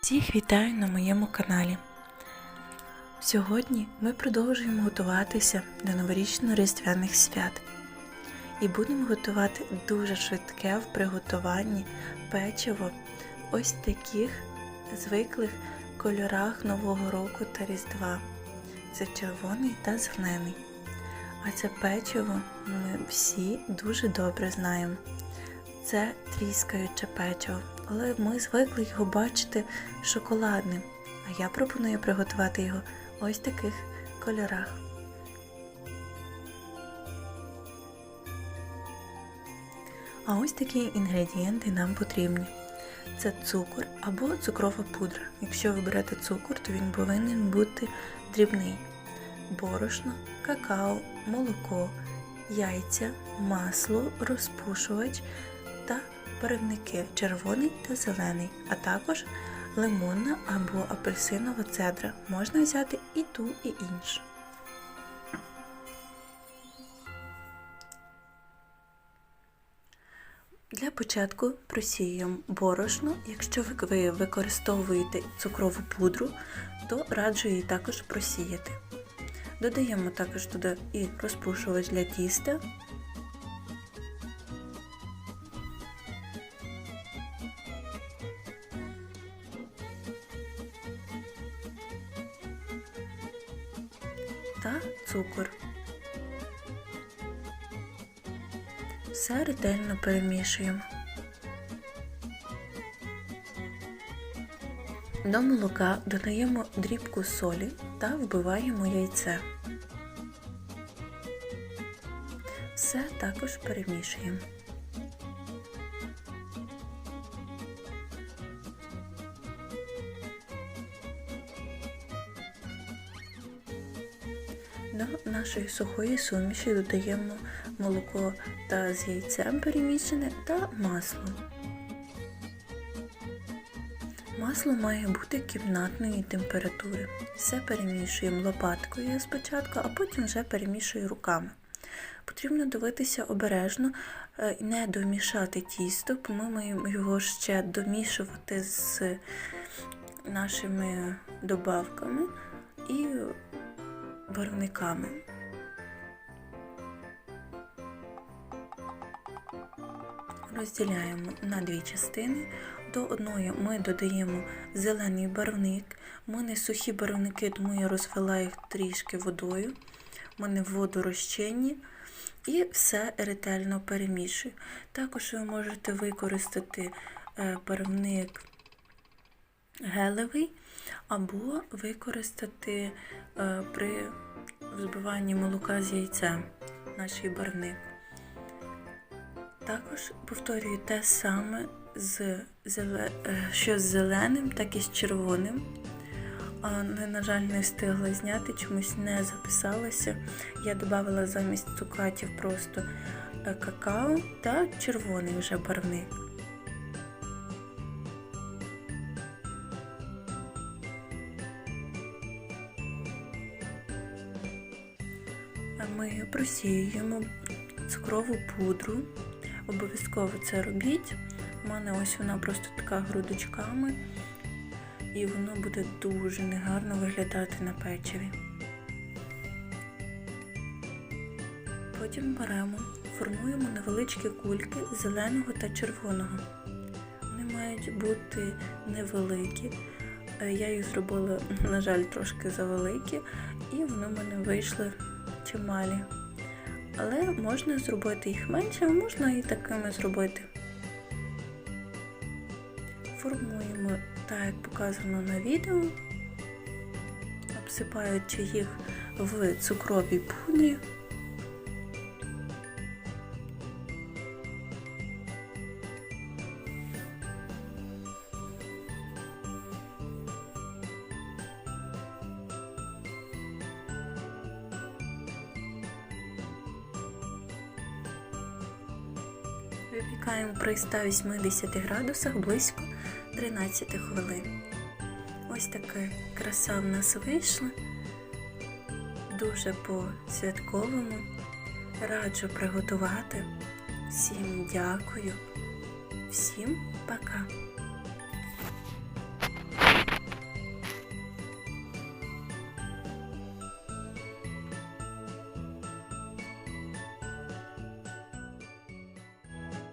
Всіх вітаю на моєму каналі. Сьогодні ми продовжуємо готуватися до новорічно-різдвяних свят і будемо готувати дуже швидке в приготуванні печиво ось таких звиклих кольорах Нового року та Різдва. Це червоний та зелений. А це печиво ми всі дуже добре знаємо. Це тріскаюче печиво, але ми звикли його бачити шоколадним. А я пропоную приготувати його ось таких кольорах. А ось такі інгредієнти нам потрібні. Це цукор або цукрова пудра. Якщо ви берете цукор, то він повинен бути дрібний. Борошно, какао, молоко, яйця, масло, розпушувач та барвники червоний та зелений, а також лимонна або апельсинова цедра. Можна взяти і ту, і іншу. Для початку просіюємо борошно. Якщо ви використовуєте цукрову пудру, то раджу її також просіяти. Додаємо також туди і розпушувач для тіста. Та цукор. Все ретельно перемішуємо. До молока додаємо дрібку солі та вбиваємо яйце. Все також перемішуємо. До нашої сухої суміші додаємо молоко та з яйцем перемішане та масло. Масло має бути кімнатної температури. Все перемішуємо лопаткою спочатку, а потім вже перемішую руками. Потрібно дивитися обережно і не домішати тісто, бо ми маємо його ще домішувати з нашими добавками і барвниками. Розділяємо на дві частини. До одної ми додаємо зелений барвник. У мене сухі барвники, тому я розвела їх трішки водою. У мене водорозчинні. І все ретельно перемішую. Також ви можете використати барвник гелевий, або використати при взбиванні молока з яйцем наш барвник. Також повторюю те саме, з, що з зеленим, так і з червоним. Але, на жаль, не встигла зняти, чомусь не записалася. Я додала замість цукатів просто какао та червоний вже барвник. Ми просіюємо цукрову пудру. Обов'язково це робіть. У мене ось вона просто така грудочками, і воно буде дуже негарно виглядати на печиві. Потім беремо, формуємо невеличкі кульки зеленого та червоного. Вони мають бути невеликі. Я їх зробила, на жаль, трошки завеликі, і вони в мене вийшли чималі. Але можна зробити їх менше, а можна і такими зробити. Формуємо так, як показано на відео, обсипаючи їх в цукровій пудрі. Випікаємо при 180 градусах близько 13 хвилин. Ось така краса в нас вийшла. Дуже по-святковому. Раджу приготувати. Всім дякую. Всім пока!